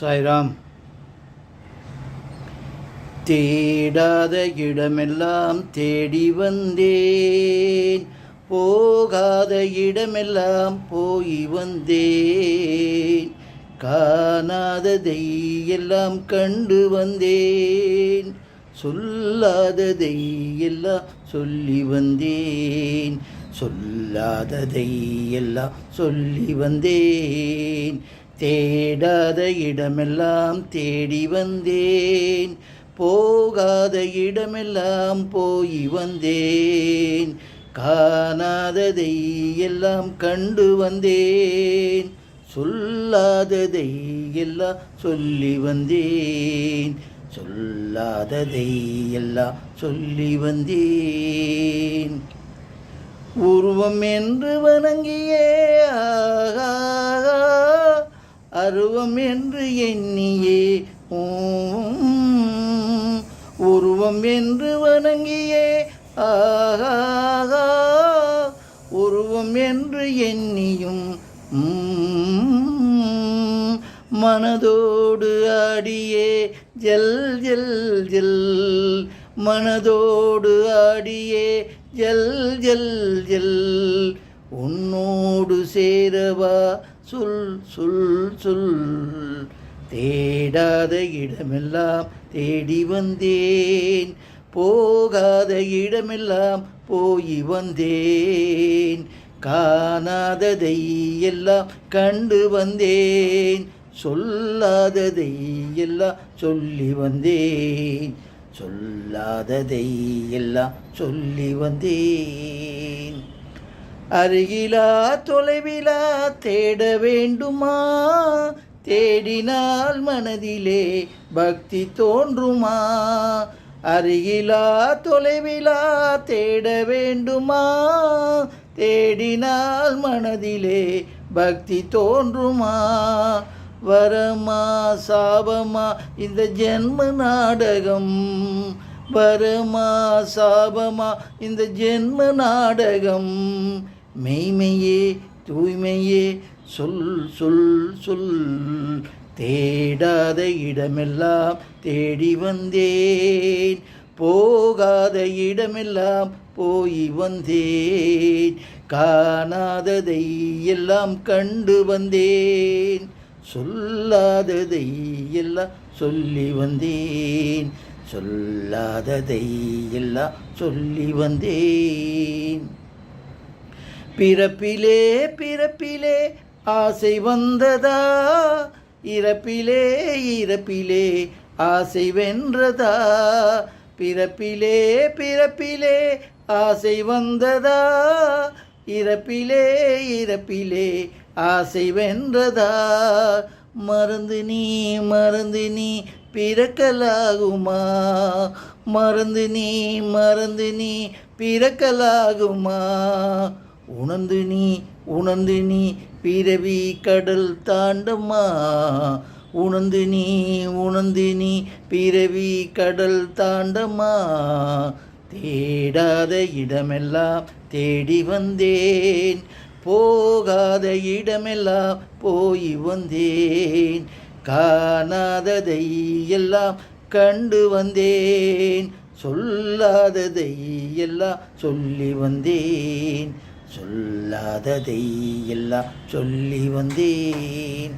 சாய்ராம். தேடாத இடமெல்லாம் தேடி வந்தேன். போகாத இடமெல்லாம் போய் வந்தேன். காணாததை எல்லாம் கண்டு வந்தேன். சொல்லாததை எல்லாம் சொல்லி வந்தேன். சொல்லாததை எல்லாம் சொல்லி வந்தேன். தேடாத இடமெல்லாம் தேடி வந்தேன். போகாத இடமெல்லாம் போய் வந்தேன். காணாததை எல்லாம் கண்டு வந்தேன். சொல்லாததை எல்லாம் சொல்லி வந்தேன். சொல்லாததை எல்லாம் சொல்லி வந்தேன். உருவம் என்று வணங்கியே ஆகா அருவம் என்று எண்ணியே. உருவம் என்று வணங்கியே. ஆகா உருவம் என்று எண்ணியும். மனதோடு ஆடியே. ஜல் ஜல் ஜல். மனதோடு ஆடியே. ஜல் ஜல் ஜல். உன்னோடு சேரவா. சொல் சொல் சொல். தேடாத இடமெல்லாம் தேடி வந்தேன். போகாத இடமெல்லாம் போய் வந்தேன். காணாததை எல்லாம் கண்டு வந்தேன். சொல்லாததை எல்லாம் சொல்லி வந்தேன். சொல்லாததை எல்லாம் சொல்லி வந்தேன். அருகிலா தொலைவிலா தேட வேண்டுமா? தேடினால் மனதிலே பக்தி தோன்றுமா? அருகிலா தொலைவிலா தேட வேண்டுமா? தேடினால் மனதிலே பக்தி தோன்றுமா? வரமா சாபமா? இந்த ஜென்ம நாடகம். வரமா சாபமா? இந்த ஜென்ம நாடகம். மெய்மையே தூய்மையே சொல் சொல் சொல். தேடாத இடமெல்லாம் தேடி வந்தேன். போகாத இடமெல்லாம் போய் வந்தேன். காணாததை எல்லாம் கண்டு வந்தேன். சொல்லாததை எல்லாம் சொல்லி வந்தேன். சொல்லாததை எல்லாம் சொல்லி வந்தேன். பிறப்பிலே பிறப்பிலே ஆசை வந்ததா? இறப்பிலே இறப்பிலே ஆசை வென்றதா? பிறப்பிலே பிறப்பிலே ஆசை வந்ததா? இறப்பிலே இறப்பிலே ஆசை வென்றதா? மருந்து நீ மருந்து நீ பிறக்கலாகுமா? மருந்து நீ மருந்து நீ பிறக்கலாகுமா? உணர்ந்து நீ உணர்ந்து நீ பிறவி கடல் தாண்டுமா உணர்ந்து நீ உணர்ந்து நீ பிறவி கடல் தாண்டமா தேடாத இடமெல்லாம் தேடி வந்தேன். போகாத இடமெல்லாம் போய் வந்தேன். காணாததை எல்லாம் கண்டு வந்தேன். சொல்லாததை எல்லாம் சொல்லி வந்தேன். சொல்லாததை எல்லாம் சொல்லி வந்தேன்.